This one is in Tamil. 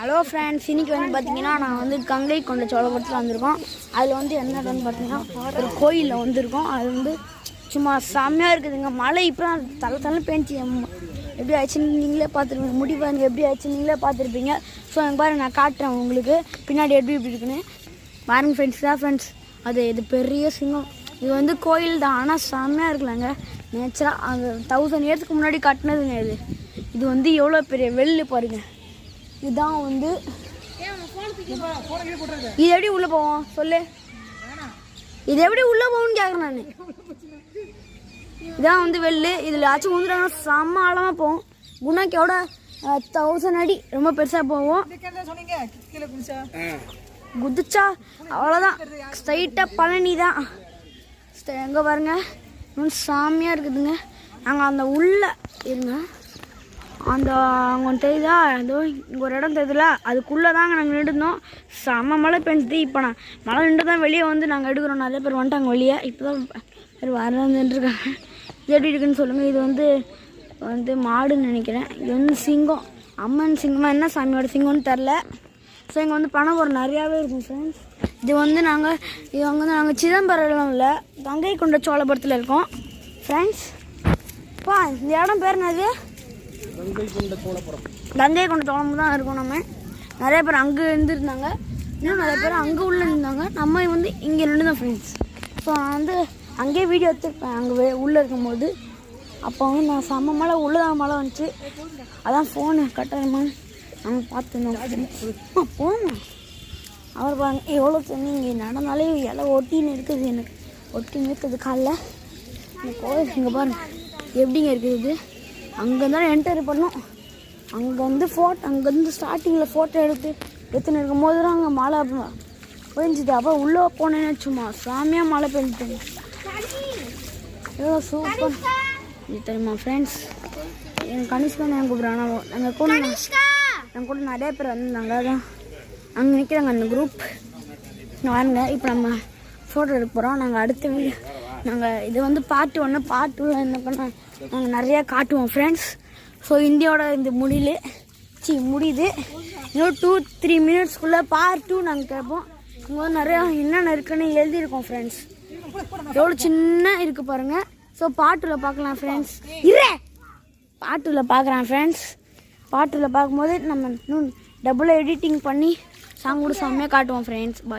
ஹலோ ஃப்ரெண்ட்ஸ் இன்னைக்கு வந்து பார்த்தீங்கன்னா நான் வந்து கங்கை கொண்ட சோழபுரத்தில் வந்திருக்கோம். அதில் வந்து என்ன பார்த்தீங்கன்னா ஒரு கோயிலில் வந்திருக்கோம். அது வந்து சும்மா செம்மையாக இருக்குதுங்க. மழை இப்போ தான் தலை தலை பேஞ்சு எப்படி ஆச்சுன்னு நீங்களே பார்த்துருப்பீங்க. முடி பாருங்க எப்படி ஆச்சுன்னு நீங்களே பார்த்துருப்பீங்க. ஸோ எனக்கு பாருங்க நான் காட்டுறேன் உங்களுக்கு. பின்னாடி எப்படி எப்படி இருக்குன்னு. பாருங்க ஃப்ரெண்ட்ஸ் தான் ஃப்ரெண்ட்ஸ் அது இது பெரிய சிங்கம். இது வந்து கோயில் தான். ஆனால் செம்மையாக இருக்கலாங்க நேச்சராக அந்த தௌசண்ட் இயர்ஸ்க்கு முன்னாடி கட்டினதுங்க இது. இது வந்து எவ்வளோ பெரிய வெள்ளு பாருங்கள் இதுதான் வந்து இது எப்படி உள்ளே போவோம் சொல்லு. இது எப்படி உள்ளே போகும்னு கேட்குறேன் நான். இதான் வந்து வெள்ளு. இதில் ஆச்சும் வந்துட்டாங்கன்னா செம்ம ஆழமாக போகும். குணாக்கியோட தௌசண்ட் அடி. ரொம்ப பெருசாக போவோம் குதிச்சா. அவ்வளோதான் ஸ்ட்ரைட்டாக பழனி தான். எங்கே பாருங்க. இன்னும் சாமியாக இருக்குதுங்க. நாங்கள் அந்த உள்ள இருங்க. அந்த அவங்க தெரியுதா? ஏதோ இங்கே ஒரு இடம் தெரியுதுல அதுக்குள்ளே தாங்க நாங்கள் நின்றுருந்தோம் செம்ம மழை பெஞ்சுது. இப்போ நான் மழை நின்று தான் வெளியே வந்து நாங்கள் எடுக்கிறோம். நிறைய பேர் வந்துட்டாங்க வெளியே. இப்போ தான் பேர் வரந்துருக்காங்க இது எப்படி இருக்குன்னு சொல்லுங்கள் இது வந்து வந்து மாடுன்னு நினைக்கிறேன். இது வந்து சிங்கம். அம்மன் சிங்கமாக என்ன சாமியோட சிங்கம்னு தெரில. ஸோ இங்கே வந்து பணம் ஒரு நிறையாவே இருக்கும் ஃப்ரெண்ட்ஸ் இது வந்து நாங்கள் இது வந்து நாங்கள் சிதம்பரம் இல்லை கங்கை கொண்ட சோழபுரத்தில் இருக்கோம் ஃப்ரெண்ட்ஸ் பா இந்த இடம் பேர் என்னது? கங்கை கொண்ட சோழம் தான் இருக்கோம் நம்ம. நிறைய பேர் அங்கே இருந்துருந்தாங்க. இன்னும் நிறைய பேர் அங்கே உள்ள இருந்தாங்க. நம்ம வந்து இங்கே நின்று தான் ஃப்ரெண்ட்ஸ் ஸோ நான் வந்து அங்கேயே வீடியோ எடுத்துருப்பேன். அங்கே உள்ளே இருக்கும்போது. அப்போ வந்து நான் செம்ம மழை உள்ளதான் மழை வந்துச்சு. அதான் ஃபோனு கட்டாயமா நாங்கள் பார்த்துருந்தோம். போமா அவர் பாருங்க எவ்வளோ தண்ணி இங்கே நடந்தாலே இலை ஒட்டின்னு இருக்குது எனக்கு. ஒட்டின்னு இருக்குது காலைல. இந்த கோயில் இங்கே பாருங்க. எப்படிங்க இருக்குது இது? அங்கே தான் என்டர் பண்ணோம். அங்கே வந்து ஃபோட்டோ அங்கேருந்து ஸ்டார்டிங்கில் ஃபோட்டோ எடுத்து எடுத்துன்னு இருக்கும் போது தான் அங்கே மழை பெஞ்சுது. அப்போ உள்ளே போனேன்னு சும்மா சாமியாக மழை பெஞ்சுதுங்க ஏதோ சூப்பர் இது தெரியுமா ஃப்ரெண்ட்ஸ் என் கனிஷ்கா நான் கூப்பிட்றாங்க நாங்கள் கூட என் கூட நிறைய பேர் வந்திருந்தாங்க. அதான். அங்கே நிற்கிறாங்க அந்த குரூப் வாருங்க. இப்போ நம்ம ஃபோட்டோ எடுக்க போகிறோம் நாங்கள் அடுத்த வீடியோ நாங்கள் இது வந்து பாட்டு ஒன்று பாட்டு என்ன பண்ண நாங்கள் நிறையா காட்டுவோம் ஃப்ரெண்ட்ஸ் ஸோ இந்தியாவோட இந்த முடியல சி முடியுது. இன்னும் டூ த்ரீ மினிட்ஸ்க்குள்ளே பார்ட் டூ நாங்கள் கேட்போம். இங்கே வந்து நிறையா என்னென்ன இருக்குன்னு எழுதியிருக்கோம் ஃப்ரெண்ட்ஸ் எவ்வளோ சின்ன இருக்குது பாருங்கள் ஸோ பாட்டில் பார்க்கலாம் ஃப்ரெண்ட்ஸ் இரே! பாட்டில் பார்க்குறேன் ஃப்ரெண்ட்ஸ் பாட்டில் பார்க்கும்போது நம்ம இன்னும் டபுளாக எடிட்டிங் பண்ணி சாங் கூட செம்மையாக காட்டுவோம் ஃப்ரெண்ட்ஸ் பாய்